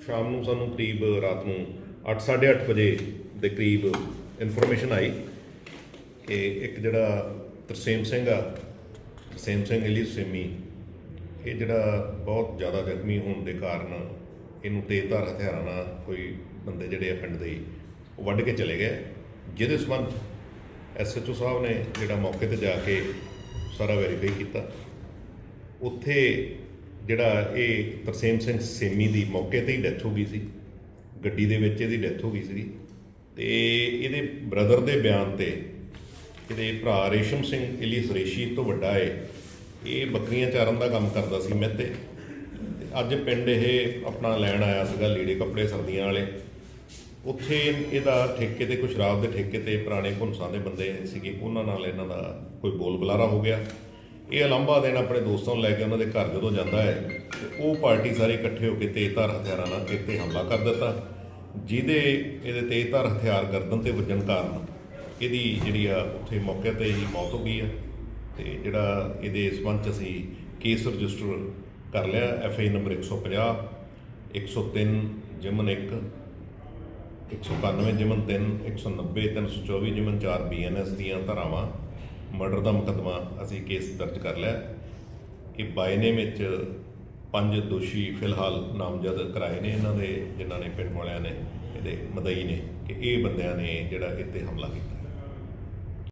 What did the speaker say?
ਸ਼ਾਮ ਨੂੰ ਸਾਨੂੰ ਕਰੀਬ ਰਾਤ ਨੂੰ 8:30 ਵਜੇ ਦੇ ਕਰੀਬ ਇਨਫੋਰਮੇਸ਼ਨ ਆਈ ਕਿ ਇੱਕ ਜਿਹੜਾ ਤਰਸੇਮ ਸਿੰਘ ਆ, ਤਰਸੇਮ ਸਿੰਘ ਇਲੀ ਸੇਮੀ, ਇਹ ਜਿਹੜਾ ਬਹੁਤ ਜ਼ਿਆਦਾ ਜ਼ਖਮੀ ਹੋਣ ਦੇ ਕਾਰਨ ਇਹਨੂੰ ਤੇਜ਼ਧਾਰ ਹਥਿਆਰਾਂ ਨਾਲ ਕੋਈ ਬੰਦੇ ਜਿਹੜੇ ਆ ਪਿੰਡ ਦੇ ਉਹ ਵੱਢ ਕੇ ਚਲੇ ਗਏ। ਜਿਹਦੇ ਸਬੰਧ ਐਸਐਚਓ ਸਾਹਿਬ ਨੇ ਜਿਹੜਾ ਮੌਕੇ ਤੇ ਜਾ ਕੇ ਸਾਰਾ ਵੈਰੀਫਾਈ ਕੀਤਾ। ਉੱਥੇ ਜਿਹੜਾ ਇਹ ਤਰਸੇਮ ਸਿੰਘ ਸੇਮੀ ਦੀ ਮੌਕੇ ਤੇ ਹੀ ਡੈਥ ਹੋ ਗਈ ਸੀ। ਗੱਡੀ ਦੇ ਵਿੱਚ ਇਹਦੀ ਡੈਥ ਹੋ ਗਈ ਸੀ ਤੇ ਇਹਦੇ ਬ੍ਰਦਰ ਦੇ ਬਿਆਨ ਤੇ ਇਹਦੇ ਭਰਾ ਰੇਸ਼ਮ ਸਿੰਘ ਇਲੀਸ ਰੇਸ਼ੀ ਤੋਂ ਵੱਡਾ ਹੈ ਇਹ ਬੱਕਰੀਆਂ ਚਾਰਨ ਦਾ ਕੰਮ ਕਰਦਾ ਸੀ ਮਹਿਤੇ ਤੇ ਅੱਜ ਪਿੰਡ ਇਹ ਆਪਣਾ ਲੈਣ ਆਇਆ ਸੀਗਾ ਲੀੜੇ ਕੱਪੜੇ ਸਰਦੀਆਂ ਵਾਲੇ। ਉੱਥੇ ਇਹਦਾ ਠੇਕੇ ਤੇ ਕੁਝ ਸ਼ਰਾਬ ਦੇ ਠੇਕੇ ਤੇ ਪੁਰਾਣੇ ਭੁੰਸਾਂ ਦੇ ਬੰਦੇ ਸੀਗੇ, ਉਹਨਾਂ ਨਾਲ ਇਹਨਾਂ ਦਾ ਕੋਈ ਬੋਲ ਬੁਲਾਰਾ ਹੋ ਗਿਆ। ਇਹ ਅਲੰਬਾ ਦੇਣ ਆਪਣੇ ਦੋਸਤਾਂ ਨੂੰ ਲੈ ਕੇ ਉਹਨਾਂ ਦੇ ਘਰ ਜਦੋਂ ਜਾਂਦਾ ਹੈ ਉਹ ਪਾਰਟੀ ਸਾਰੇ ਇਕੱਠੇ ਹੋ ਕੇ ਤੇਜ਼ਧਾਰ ਹਥਿਆਰਾਂ ਨਾਲ ਇੱਥੇ ਹਮਲਾ ਕਰ ਦਿੱਤਾ, ਜਿਹਦੇ, ਇਹਦੇ ਤੇਜ਼ਧਾਰ ਹਥਿਆਰ ਗਰਦਨ ਤੇ ਵੱਜਣ ਕਾਰਨ ਇਹਦੀ ਜਿਹੜੀ ਆ ਉੱਥੇ ਮੌਕੇ ਤੇ ਹੀ ਮੌਤ ਹੋ ਗਈ ਆ। ਤੇ ਜਿਹੜਾ ਇਹਦੇ ਸਬੰਧ 'ਚ ਅਸੀਂ ਕੇਸ ਰਜਿਸਟਰ ਕਰ ਲਿਆ ਐਫ ਆਈ ਨੰਬਰ 150 103 ਜਮਨ 1 191 ਜਿਮਨ 3 190 324 ਜਿਮਨ 4 ਬੀਐਨਐਸ ਦੀਆਂ ਧਾਰਾਵਾਂ, ਮਰਡਰ ਦਾ ਮੁਕੱਦਮਾ ਅਸੀਂ ਕੇਸ ਦਰਜ ਕਰ ਲਿਆ। ਇਹ ਬਾਈਨੇ ਵਿੱਚ ਪੰਜ ਦੋਸ਼ੀ ਫਿਲਹਾਲ ਨਾਮਜ਼ਦ ਕਰਾਏ ਨੇ ਇਹਨਾਂ ਦੇ, ਜਿਨ੍ਹਾਂ ਨੇ ਪਿੰਡ ਵਾਲਿਆਂ ਨੇ, ਇਹਦੇ ਮਦਈ ਨੇ, ਕਿ ਇਹ ਬੰਦਿਆਂ ਨੇ ਜਿਹੜਾ ਇੱਥੇ ਹਮਲਾ ਕੀਤਾ।